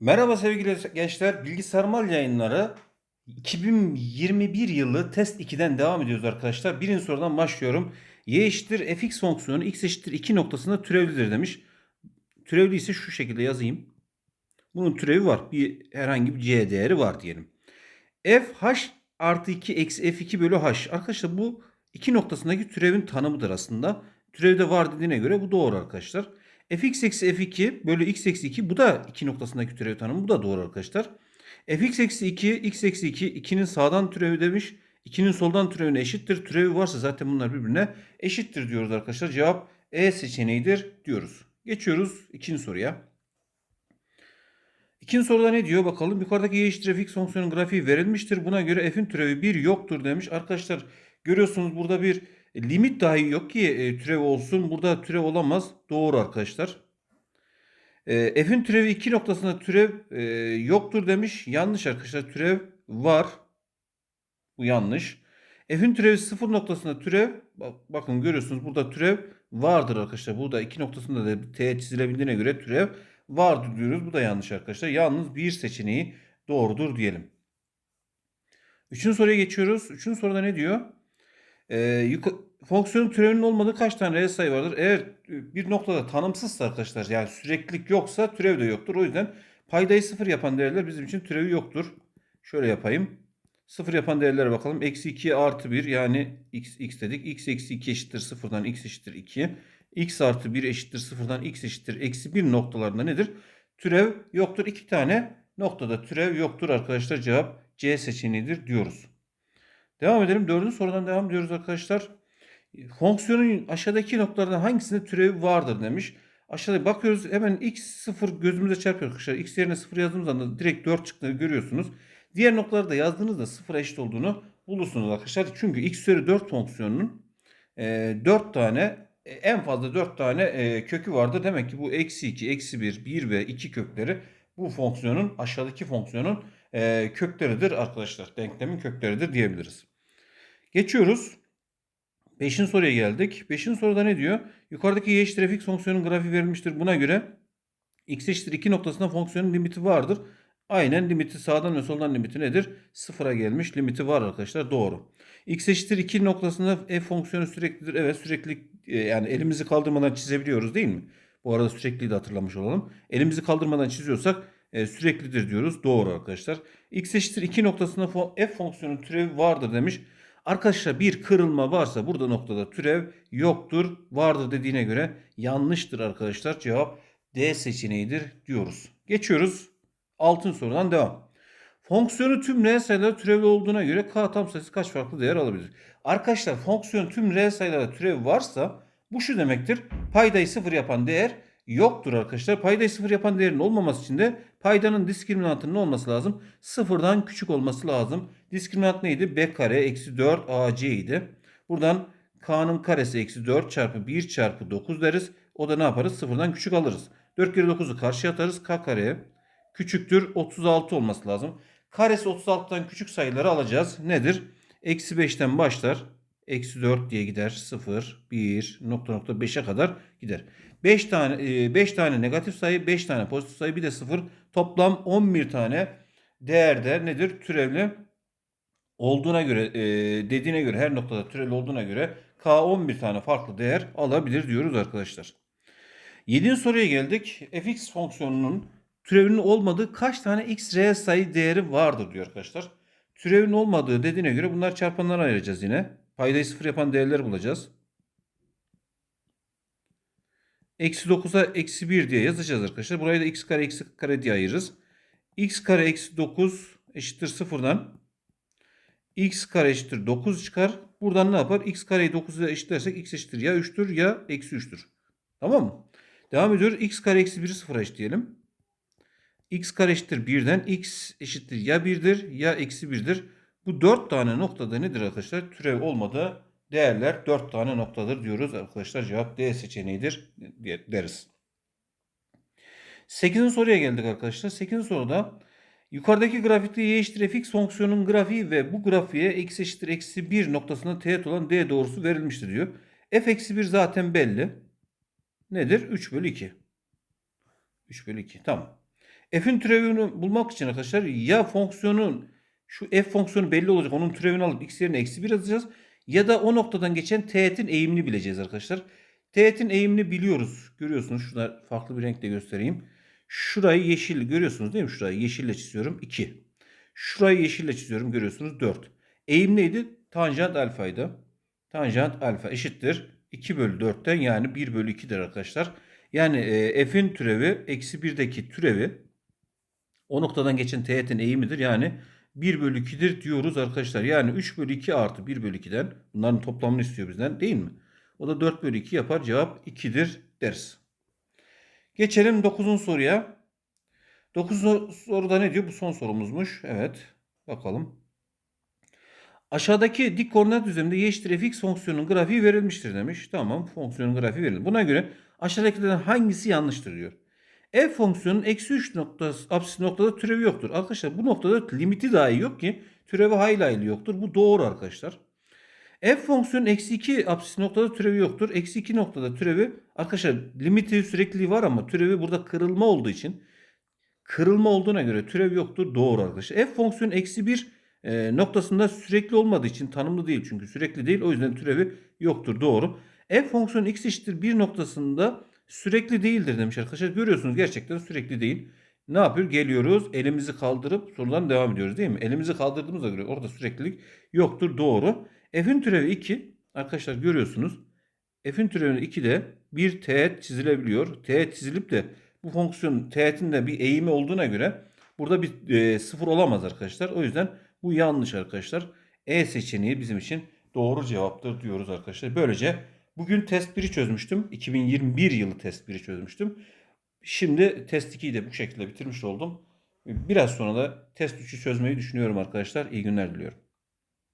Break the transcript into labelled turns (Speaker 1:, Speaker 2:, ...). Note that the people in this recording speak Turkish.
Speaker 1: Merhaba sevgili gençler. Bilgisayarmal yayınları 2021 yılı test 2'den devam ediyoruz arkadaşlar. Birinci sorudan başlıyorum. Y eşittir fx fonksiyonu x eşittir 2 noktasında türevlidir demiş. Türevli ise şu şekilde yazayım. Bunun türevi var. Bir herhangi bir c değeri var diyelim. f h artı 2 eksi f2 bölü h. Arkadaşlar bu iki noktasındaki türevin tanımıdır aslında. Türevde var dediğine göre bu doğru arkadaşlar. Fx eksi f2 bölü x eksi 2 bu da iki noktasındaki türev tanımı. Bu da doğru arkadaşlar. fx eksi 2 x eksi 2 2'nin sağdan türevi demiş. 2'nin soldan türevine eşittir. Türevi varsa zaten bunlar birbirine eşittir diyoruz arkadaşlar. Cevap E seçeneğidir diyoruz. Geçiyoruz ikinci soruya. İkinci soruda ne diyor bakalım. Yukarıdaki y eşittir fx fonksiyonun grafiği verilmiştir. Buna göre f'in türevi 1 yoktur demiş. Arkadaşlar görüyorsunuz burada bir limit dahi yok ki e, türev olsun. Burada türev olamaz. Doğru arkadaşlar. E, f'in türevi 2 noktasında türev e, yoktur demiş. Yanlış arkadaşlar. Türev var. Bu yanlış. F'in türevi 0 noktasında türev bak- bakın görüyorsunuz burada türev vardır arkadaşlar. Burada 2 noktasında da t çizilebildiğine göre türev vardır diyoruz. Bu da yanlış arkadaşlar. Yalnız bir seçeneği doğrudur diyelim. Üçüncü soruya geçiyoruz. Üçüncü soruda ne diyor? Ee, yuka- fonksiyonun türevinin olmadığı kaç tane reel sayı vardır? Eğer bir noktada tanımsızsa arkadaşlar yani süreklilik yoksa türev de yoktur. O yüzden paydayı sıfır yapan değerler bizim için türevi yoktur. Şöyle yapayım. Sıfır yapan değerlere bakalım. Eksi 2 artı 1 yani x, x dedik. x eksi 2 eşittir sıfırdan x eşittir 2. x artı 1 eşittir sıfırdan x eşittir eksi 1 noktalarında nedir? Türev yoktur. İki tane noktada türev yoktur arkadaşlar. Cevap C seçeneğidir diyoruz. Devam edelim. Dördüncü sorudan devam ediyoruz arkadaşlar. Fonksiyonun aşağıdaki noktalardan hangisinde türevi vardır demiş. Aşağıda bakıyoruz hemen x sıfır gözümüze çarpıyor arkadaşlar. x yerine sıfır yazdığımız anda direkt 4 çıktığını görüyorsunuz. Diğer noktalarda yazdığınızda sıfıra eşit olduğunu bulursunuz arkadaşlar. Çünkü x üzeri 4 fonksiyonunun e, 4 tane e, en fazla 4 tane e, kökü vardır. Demek ki bu eksi 2, eksi 1, 1 ve 2 kökleri bu fonksiyonun aşağıdaki fonksiyonun e, kökleridir arkadaşlar. Denklemin kökleridir diyebiliriz. Geçiyoruz. Beşinci soruya geldik. Beşinci soruda ne diyor? Yukarıdaki y eşittir fx fonksiyonun grafiği verilmiştir. Buna göre x eşittir 2 noktasında fonksiyonun limiti vardır. Aynen limiti sağdan ve soldan limiti nedir? Sıfıra gelmiş limiti var arkadaşlar. Doğru. x eşittir 2 noktasında f fonksiyonu süreklidir. Evet sürekli e, yani elimizi kaldırmadan çizebiliyoruz değil mi? Bu arada sürekliyi de hatırlamış olalım. Elimizi kaldırmadan çiziyorsak e, süreklidir diyoruz. Doğru arkadaşlar. x eşittir 2 noktasında f fonksiyonun türevi vardır demiş. Arkadaşlar bir kırılma varsa burada noktada türev yoktur. Vardır dediğine göre yanlıştır arkadaşlar. Cevap D seçeneğidir diyoruz. Geçiyoruz. Altın sorudan devam. Fonksiyonu tüm reel sayılara türevli olduğuna göre k tam sayısı kaç farklı değer alabilir? Arkadaşlar fonksiyon tüm reel sayılara türev varsa bu şu demektir. Paydayı sıfır yapan değer yoktur arkadaşlar. Paydayı sıfır yapan değerin olmaması için de paydanın diskriminantının olması lazım? Sıfırdan küçük olması lazım. Diskriminant neydi? b kare eksi 4 ac idi. Buradan k'nın karesi eksi 4 çarpı 1 çarpı 9 deriz. O da ne yaparız? Sıfırdan küçük alırız. 4 kere 9'u karşıya atarız. k kare küçüktür 36 olması lazım. Karesi 36'dan küçük sayıları alacağız. Nedir? Eksi 5'ten başlar. Eksi 4 diye gider. 0, 1, nokta nokta 5'e kadar gider. 5 tane 5 tane negatif sayı, 5 tane pozitif sayı, bir de 0. Toplam 11 tane değerde nedir? Türevli olduğuna göre e, dediğine göre her noktada türevli olduğuna göre k 11 tane farklı değer alabilir diyoruz arkadaşlar. Yedinci soruya geldik. fx fonksiyonunun türevinin olmadığı kaç tane x reel sayı değeri vardır diyor arkadaşlar. Türevin olmadığı dediğine göre bunlar çarpanlara ayıracağız yine. Paydayı sıfır yapan değerleri bulacağız. Eksi 9'a eksi 1 diye yazacağız arkadaşlar. Burayı da x kare eksi kare diye ayırırız. x kare eksi 9 eşittir sıfırdan. x kare eşittir 9 çıkar. Buradan ne yapar? x kareyi 9'a eşitlersek x eşittir ya 3'tür ya eksi 3'tür. Tamam mı? Devam ediyoruz. x kare eksi 1'i sıfıra eşitleyelim. x kare eşittir 1'den x eşittir ya 1'dir ya eksi 1'dir. Bu 4 tane noktada nedir arkadaşlar? Türev olmadığı değerler 4 tane noktadır diyoruz arkadaşlar. Cevap D seçeneğidir deriz. 8. soruya geldik arkadaşlar. 8. soruda yukarıdaki grafikte y eşittir fx fonksiyonun grafiği ve bu grafiğe x eşittir eksi 1 noktasında teğet olan d doğrusu verilmiştir diyor. f eksi 1 zaten belli. Nedir? 3 bölü 2. 3 bölü 2. Tamam. F'in türevini bulmak için arkadaşlar ya fonksiyonun şu f fonksiyonu belli olacak. Onun türevini alıp x yerine eksi 1 yazacağız. Ya da o noktadan geçen teğetin eğimini bileceğiz arkadaşlar. Teğetin eğimini biliyoruz. Görüyorsunuz. Şurada farklı bir renkle göstereyim. Şurayı yeşil görüyorsunuz değil mi? Şurayı yeşille çiziyorum. 2. Şurayı yeşille çiziyorum. Görüyorsunuz 4. Eğim neydi? Tanjant alfaydı. Tanjant alfa eşittir. 2 bölü 4'ten yani 1 bölü 2'dir arkadaşlar. Yani e, f'in türevi eksi 1'deki türevi o noktadan geçen teğetin eğimidir. Yani 1 bölü 2'dir diyoruz arkadaşlar. Yani 3 bölü 2 artı 1 bölü 2'den bunların toplamını istiyor bizden değil mi? O da 4 bölü 2 yapar. Cevap 2'dir deriz. Geçelim 9. soruya. 9. soruda ne diyor? Bu son sorumuzmuş. Evet. Bakalım. Aşağıdaki dik koordinat düzleminde y eşittir fx fonksiyonunun grafiği verilmiştir demiş. Tamam fonksiyonun grafiği verildi. Buna göre aşağıdakilerden hangisi yanlıştır diyor. F fonksiyonun eksi 3 noktası, apsis noktada türevi yoktur. Arkadaşlar bu noktada limiti dahi yok ki türevi hayli hayli yoktur. Bu doğru arkadaşlar. F fonksiyonun eksi 2 apsis noktada türevi yoktur. Eksi 2 noktada türevi arkadaşlar limiti sürekliliği var ama türevi burada kırılma olduğu için kırılma olduğuna göre türev yoktur. Doğru arkadaşlar. F fonksiyonu eksi 1 e, noktasında sürekli olmadığı için tanımlı değil çünkü sürekli değil. O yüzden türevi yoktur. Doğru. F fonksiyonu x eşittir 1 noktasında sürekli değildir demiş arkadaşlar. Görüyorsunuz gerçekten sürekli değil. Ne yapıyor? Geliyoruz elimizi kaldırıp sorudan devam ediyoruz değil mi? Elimizi kaldırdığımıza göre orada süreklilik yoktur. Doğru. F'in türevi 2. Arkadaşlar görüyorsunuz. F'in türevini 2'de bir teğet çizilebiliyor. Teğet çizilip de bu fonksiyon teğetin de bir eğimi olduğuna göre burada bir e, sıfır olamaz arkadaşlar. O yüzden bu yanlış arkadaşlar. E seçeneği bizim için doğru cevaptır diyoruz arkadaşlar. Böylece bugün test 1'i çözmüştüm. 2021 yılı test 1'i çözmüştüm. Şimdi test 2'yi de bu şekilde bitirmiş oldum. Biraz sonra da test 3'ü çözmeyi düşünüyorum arkadaşlar. İyi günler diliyorum.